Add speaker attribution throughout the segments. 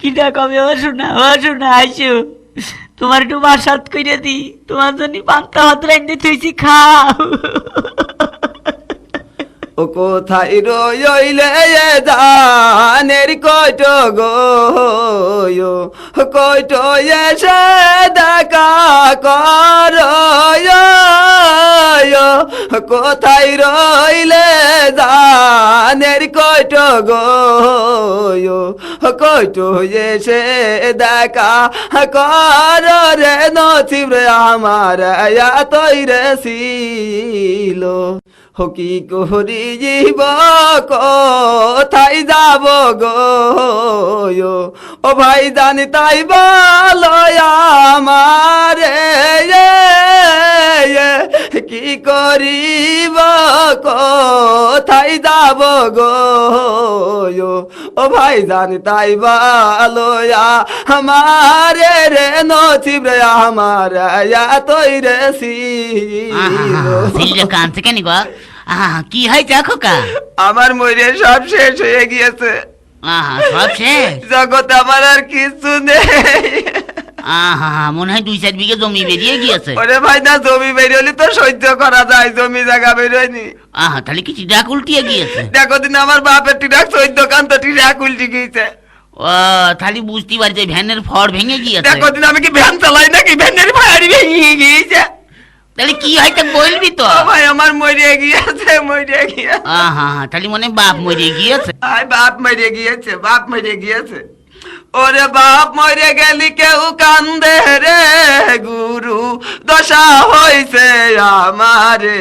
Speaker 1: কিটা কবে ও শোনা ও শোনা, আইসো। তোমার একটু বাসাত কইরে দি। তোমার জন্য পান্তা ভাত রাইন্দে থইছি, খাও।
Speaker 2: ও কোথায় রইলে জানের কয়ট গো কয়ট এসে দেখা কর? কোথায় রইলে জানের কয়ট গো কয়ট এসে দেখা কর রে নথিব রে আমার তৈরে ছিল। হকি করি জীব, কোথায় যাব গো? ও ভাই জানি তাই বলো আমারে কি করিব কোথায় যাব গো? ও ভাই জানি তাই বলো আমারে রে রে আমার ছিল
Speaker 1: সিলটা কানছে কেন গো? কি হয়েছে খোকা?
Speaker 2: আমার মরে সব শেষ হয়ে গিয়েছে।
Speaker 1: সব শেষ?
Speaker 2: জগৎ আমার আর কিছু নেই।
Speaker 1: আহা মনে হয় দুই চার বিঘে জমি বেরিয়ে গিয়েছে।
Speaker 2: ওরে ভাই না জমি বেরোলি তো সহ্য করা যায় জমি জায়গা বেরোয়নি।
Speaker 1: আহা তাহলে কি চিটাক উল্টিয়ে গিয়েছে?
Speaker 2: দেখো দিন আমার বাপের টিরাক চোদ্দ কান তো টিরাক উল্টি গিয়েছে।
Speaker 1: ও তাহলে বুঝতে পারছে ভ্যানের ফড় ভেঙে গিয়েছে।
Speaker 2: দেখো দিন আমি কি ভ্যান চালাই নাকি? ভ্যানের ভাড়ি ভেঙে গিয়েছে।
Speaker 1: তাহলে কি হয়তো বলবি তো?
Speaker 2: ভাই আমার মরে গিয়েছে মরে গিয়েছে।
Speaker 1: আহা তাহলে মনে হয় বাপ মরে গিয়েছে।
Speaker 2: আয় বাপ মরে গিয়েছে বাপ মরে গিয়েছে। ওরে বাপ মরে গেলি কেউ কান্দে রে গুরু দশা হইছে আমারে।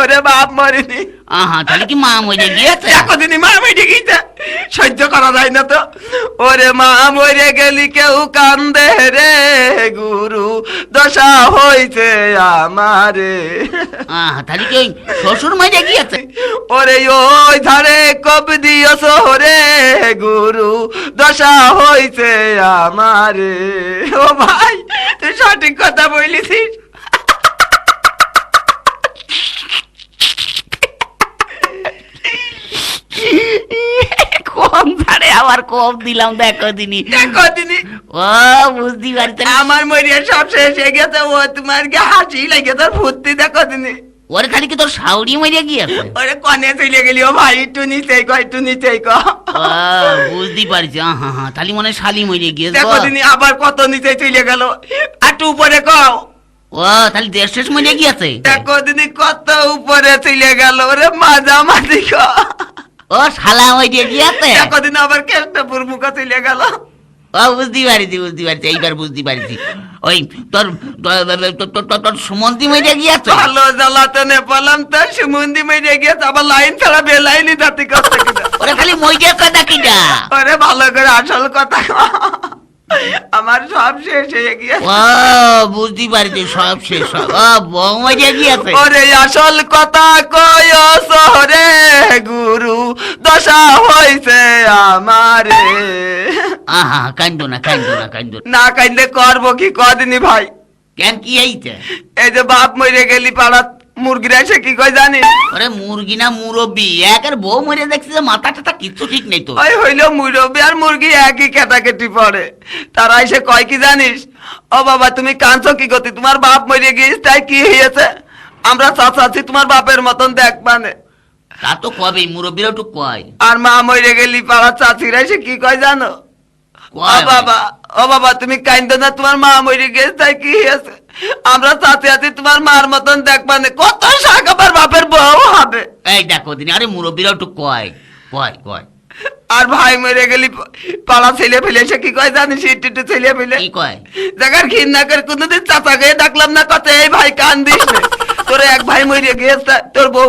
Speaker 2: ওরে বাপ মরেনি।
Speaker 1: আহা তাহলে কি মা মরে গিয়েছে?
Speaker 2: মা মরে গিয়েছে। সহ্য করা যায় না তো। ওরে মা মরে গেলি কেউ কান্দে রে গুরু দশা হইছে আমারে।
Speaker 1: আহা তাহলে কি শ্বশুর মরে গিয়েছে?
Speaker 2: ওরে ওই ধারে কব দিও সোহরে গুরু দশা হইছে আমারে। ও ভাই তুই সঠিক কথা বলিছিস।
Speaker 1: আবার কম দিলাম দেখো দিনি।
Speaker 2: দেখো দিনি।
Speaker 1: ও বুঝতে পারছে।
Speaker 2: আমার মরিয়া সব শেষ হয়ে গেছে ও তোমার কি হাসি লেগে তোর ফুর্তি দেখো দিনি।
Speaker 1: ওরে খালি কি তোর শাউরি মরে গিয়েছে
Speaker 2: ওরে কনে চলে গেলি ও ভাই একটু নিচেই ক একটু নিচেই ক
Speaker 1: বুঝতে পারছি হ্যাঁ হ্যাঁ তাহলে মনে শালি মরে গিয়েছে
Speaker 2: দেখো। দিনি আবার কত নিচে চলে গেল। একটু উপরে কও।
Speaker 1: ও তাহলে দেশ শেষ মরে গিয়েছে
Speaker 2: দেখো দিনি কত উপরে চলে গেল ওরে মাঝামাঝি ক
Speaker 1: ও শালা ওই দিয়ে
Speaker 2: গিয়াতে দিন আবার কেষ্টপুর মুখা চলে গেল।
Speaker 1: ও বুঝতে পারছি বুঝতে পারছি এইবার বুঝতে পারছি। ওই তোর তোর- সুমন্তি মেরে গিয়েছে?
Speaker 2: ভালো জ্বালাতে নে পেলাম তো সুমন্দি মেরে গিয়েছে আবার লাইন ছাড়া বেলাইনি জাতি করতে
Speaker 1: ওরে খালি মরে কথা কিটা
Speaker 2: ওরে ভালো করে আসল কথা। আমার সব শেষ হয়ে গিয়েছে।
Speaker 1: ও বুঝতে পারছি সব শেষ ও গিয়েছে।
Speaker 2: ওরে আসল কথা কয় শহরে গুরু দশা হইছে আমারে।
Speaker 1: আহা কান্দো না কান্দো না কান্দো না।
Speaker 2: কাইলে করব কি কদিনই ভাই?
Speaker 1: কেন কি এইছে
Speaker 2: এই যে বাপ মরে গেলি পাড়াত মুরগিরা এসে কি কয় জানি?
Speaker 1: ওরে মুরগি না মুরব্বি একের বউ মরে দেখছি যে মাথা টাথা কিচ্ছু ঠিক নেই তো
Speaker 2: ওই হইল মুরব্বী আর মুরগি একই কেটাকেটি পড়ে। তারা এসে কয় কি জানিস? ও বাবা তুমি কাঁদছো কি গতি? তোমার বাপ মরে গিয়েছে তাই কি হয়েছে আমরা চাচাচ্ছি তোমার বাপের মতন দেখ মানে
Speaker 1: তা তো কবে মুরব্বিরা একটু কয়।
Speaker 2: আর মা মরে গেলি পাড়ার চাচিরা এসে কি কয় জানো? ও বাবা ও বাবা তুমি কাইন্দ না তোমার মা মরে গেছে তাই কি হয়েছে আমরা চাচি আছি তোমার মার মতন দেখ মানে কত শাক আবার বাপের বউ হবে।
Speaker 1: এই দেখো দিন আরে মুরব্বিরা একটু কয় কয় কয়।
Speaker 2: আর ভাই মরে গেলি পাড়া ছেলে ফেলে সে কি কয় জানিস ইটু ইটু ছেলে ফেলে?
Speaker 1: কি কয়?
Speaker 2: দেখার ঘৃণা করে কোনদিন চাচা গিয়ে ডাকলাম না কত এই ভাই কান দিস নে। তোর এক ভাই মরে গিয়েছে তোর বউ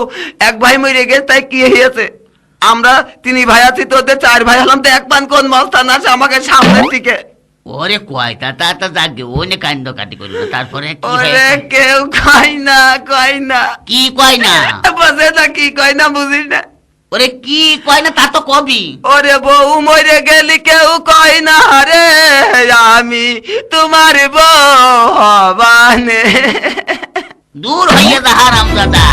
Speaker 2: এক ভাই মরে গিয়েছে তাই কি হয়েছে? আমরা তিনি ভাই আছি তোদের চার ভাই হলাম তো এক পান কোন মস্তান আছে আমাকে সামনের দিকে।
Speaker 1: ওরে কয় তা তা তা যাকে ও নে কাটি করি না তারপরে কি
Speaker 2: ওরে কেউ কয় না কয় না।
Speaker 1: কি কয় না?
Speaker 2: বসে না কি কয় না বুঝিস না।
Speaker 1: ওরে কি কয় না তা তো কবি।
Speaker 2: ওরে বউ মরে গেলি কেউ কয় না রে আমি তোমার বউ হবানে।
Speaker 1: দূর হইয়া যাহার আমদাদা